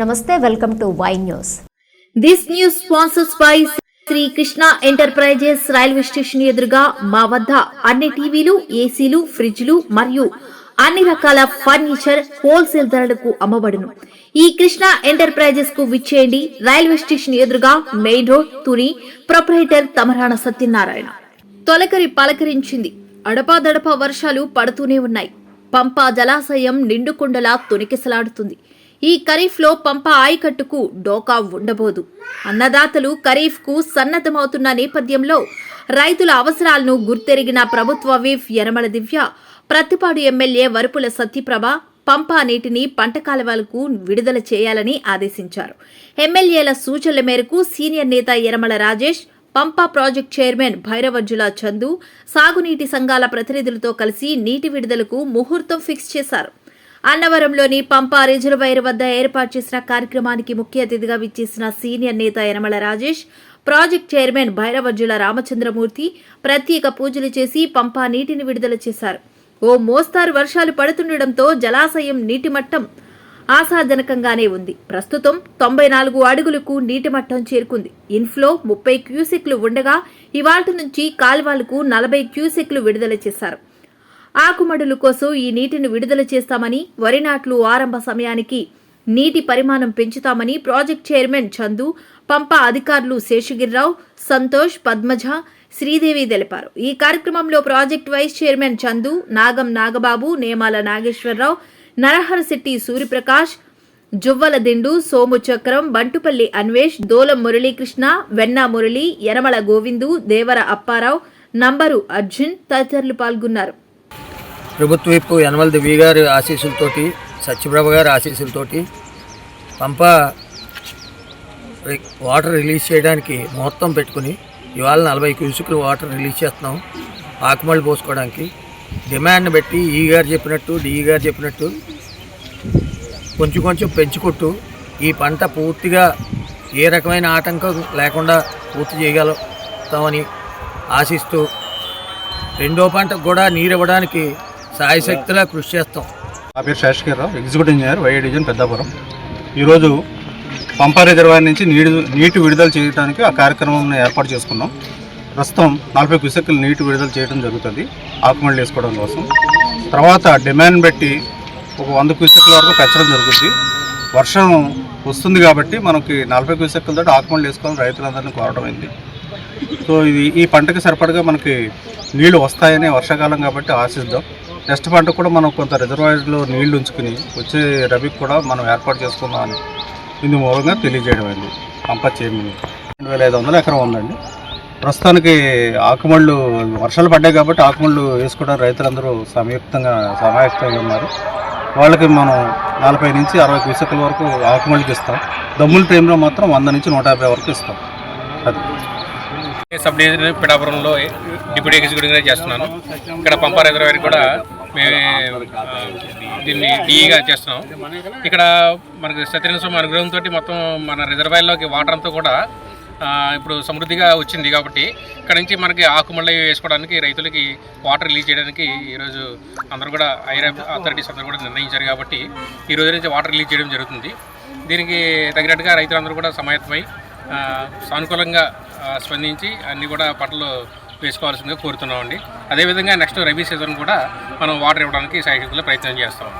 నమస్తే welcome to Y news. This news sponsors by Shri Krishna enterprises railway station ఎదురుగా మా వద్ద అన్ని టీవీలు ఏసీలు ఫ్రిడ్జ్లు మరియు అన్ని రకాల ఫర్నిచర్ హోల్సేల్ ధరలకు అమ్మబడును. ఈ కృష్ణ ఎంటర్ప్రైజెస్కు విచ్చేయండి. రైల్వే స్టేషన్ ఎదురుగా main road Tuni proprietor Tamarana Satyanarayana. తొలకరి పలకరించింది. అడపాదడపా వర్షాలు పడుతూనే ఉన్నాయి. పంపా జలాశయం నిండుకుండలా తునికిసలాడుతుంది. ఈ ఖరీఫ్లో పంప ఆయకట్టుకు డోకా ఉండబోదు. అన్నదాతలు ఖరీఫ్కు సన్నద్ధమవుతున్న నేపథ్యంలో రైతుల అవసరాలను గుర్తెరిగిన ప్రభుత్వ విఫ్ యనమల దివ్య ప్రత్తిపాడు ఎమ్మెల్యే వరుపుల సత్యప్రభ పంపా నీటిని పంట కాలువలకు విడుదల చేయాలని ఆదేశించారు. ఎమ్మెల్యేల సూచనల మేరకు సీనియర్ నేత యనమల రాజేష్ పంపా ప్రాజెక్ట్ చైర్మన్ భైరవర్జుల చందు సాగునీటి సంఘాల ప్రతినిధులతో కలిసి నీటి విడుదలకు ముహూర్తం ఫిక్స్ చేశారు. అన్నవరంలోని పంపా రిజర్వాయర్ వద్ద ఏర్పాటు చేసిన కార్యక్రమానికి ముఖ్య అతిథిగా విచ్చేసిన సీనియర్ నేత యనమల రాజేష్ ప్రాజెక్ట్ చైర్మన్ భైరవజ్జుల రామచంద్రమూర్తి ప్రత్యేక పూజలు చేసి పంపా నీటిని విడుదల చేశారు. ఓ మోస్తారు వర్షాలు పడుతుండటంతో జలాశయం నీటి మట్టం ఆశాజనకంగానే ఉంది. ప్రస్తుతం తొంభై నాలుగు అడుగులకు నీటి మట్టం చేరుకుంది. ఇన్ఫ్లో ముప్పై క్యూసెక్లు ఉండగా ఇవాటి నుంచి కాల్వాలకు నలభై క్యూసెక్లు విడుదల చేశారు. ఆకుమడుల కోసం ఈ నీటిని విడుదల చేస్తామని వరి నాట్లు ఆరంభ సమయానికి నీటి పరిమాణం పెంచుతామని ప్రాజెక్ట్ చైర్మన్ చందు పంప అధికారులు శేషగిరిరావు సంతోష్ పద్మజ శ్రీదేవి తెలిపారు. ఈ కార్యక్రమంలో project vice chairman Chandu Nagam Nagababu Nemala Nageswararao Naraharasetti Suryaprakash Juvvala Dindu Somu Chakram Bantupalli Anvesh Dolam Muralikrishna Venna Murali Yanamala Govindu Devara Apparao Nambaru Arjun తదితరులు పాల్గొన్నారు. ప్రభుత్వ వైపు యనమల దివి గారి ఆశీస్సులతోటి సత్యప్రభ గారి ఆశీస్సులతోటి పంప రి- వాటర్ రిలీజ్ చేయడానికి ముహూర్తం పెట్టుకుని ఇవాళ నలభై క్యూసుకులు వాటర్ రిలీజ్ చేస్తున్నాం ఆకుమళ్ళు పోసుకోవడానికి. డిమాండ్ బట్టి ఈ గారు చెప్పినట్టు డిఈ గారు చెప్పినట్టు కొంచెం కొంచెం పెంచుకుంటూ ఈ పంట పూర్తిగా ఏ రకమైన ఆటంకం లేకుండా పూర్తి చేయగలుగుతామని ఆశిస్తూ రెండో పంటకు కూడా నీరు ఇవ్వడానికి సాయశక్తిలా కృషి చేస్తాం నా పేరు Seshagirirao executive engineer YA division Peddapuram. ఈరోజు పంపా రిజర్వాయర్ నుంచి నీటి నీటి విడుదల చేయడానికి ఆ కార్యక్రమం ఏర్పాటు చేసుకున్నాం. ప్రస్తుతం నలభై క్యూసెక్కులు నీటి విడుదల చేయడం జరుగుతుంది ఆకుమళ్ళు వేసుకోవడం కోసం. తర్వాత డిమాండ్ బట్టి ఒక వంద క్యూసెక్కుల వరకు పెంచడం జరుగుతుంది వర్షం వస్తుంది కాబట్టి మనకి నలభై క్యూసెక్కుల తోటి ఆకుమళ్ళు వేసుకోవాలని రైతులందరినీ కోరడం అయింది. సో ఇది ఈ పంటకి సరిపడగా మనకి నీళ్ళు వస్తాయని వర్షాకాలం కాబట్టి ఆశిద్దాం. నెక్స్ట్ పంట కూడా మనం కొంత రిజర్వాయర్లో నీళ్ళు ఉంచుకుని వచ్చే రబీకి కూడా మనం ఏర్పాటు చేసుకుందామని ఇందు మూలంగా తెలియజేయడం అయింది. పంప చేయమని. రెండు వేల ఐదు వందల ఎకరం ఉందండి. ప్రస్తుతానికి ఆకుమళ్ళు వర్షాలు పడ్డాయి కాబట్టి ఆకుమళ్ళు వేసుకోవడానికి రైతులందరూ సంయుక్తంగా సమాయుక్తంగా ఉన్నారు. వాళ్ళకి మనం నలభై నుంచి అరవై క్యూసెక్ల వరకు ఆకుమళ్ళకి ఇస్తాం. దమ్ముల టైంలో మాత్రం వంద నుంచి నూట యాభై వరకు ఇస్తాం. అది. సబ్ డివిజన్ పిఠాపురంలో డిప్యూటీ ఎగ్జిక్యూటివ్గా చేస్తున్నాను. ఇక్కడ పంపా రిజర్వాయర్ కూడా మేము దీన్ని టీఈగా చేస్తున్నాం. ఇక్కడ మనకి సత్యనారాయణ స్వామి అనుగ్రహంతో మొత్తం మన రిజర్వాయర్లోకి వాటర్ అంతా కూడా ఇప్పుడు సమృద్ధిగా వచ్చింది కాబట్టి ఇక్కడ నుంచి మనకి ఆకుమళ్ళ వేసుకోవడానికి రైతులకి వాటర్ రిలీజ్ చేయడానికి ఈరోజు అందరూ కూడా ఐరా అథారిటీస్ అందరూ కూడా నిర్ణయించారు కాబట్టి ఈ రోజు నుంచి వాటర్ రిలీజ్ చేయడం జరుగుతుంది. దీనికి తగినట్టుగా రైతులందరూ కూడా సమాయత్తమై సానుకూలంగా స్పందించి అన్నీ కూడా పంటలు వేసుకోవాల్సిందిగా కోరుతున్నామండి. అదేవిధంగా నెక్స్ట్ రబీ సీజన్ కూడా మనం వాటర్ ఇవ్వడానికి సహాయకులు ప్రయత్నం చేస్తాం.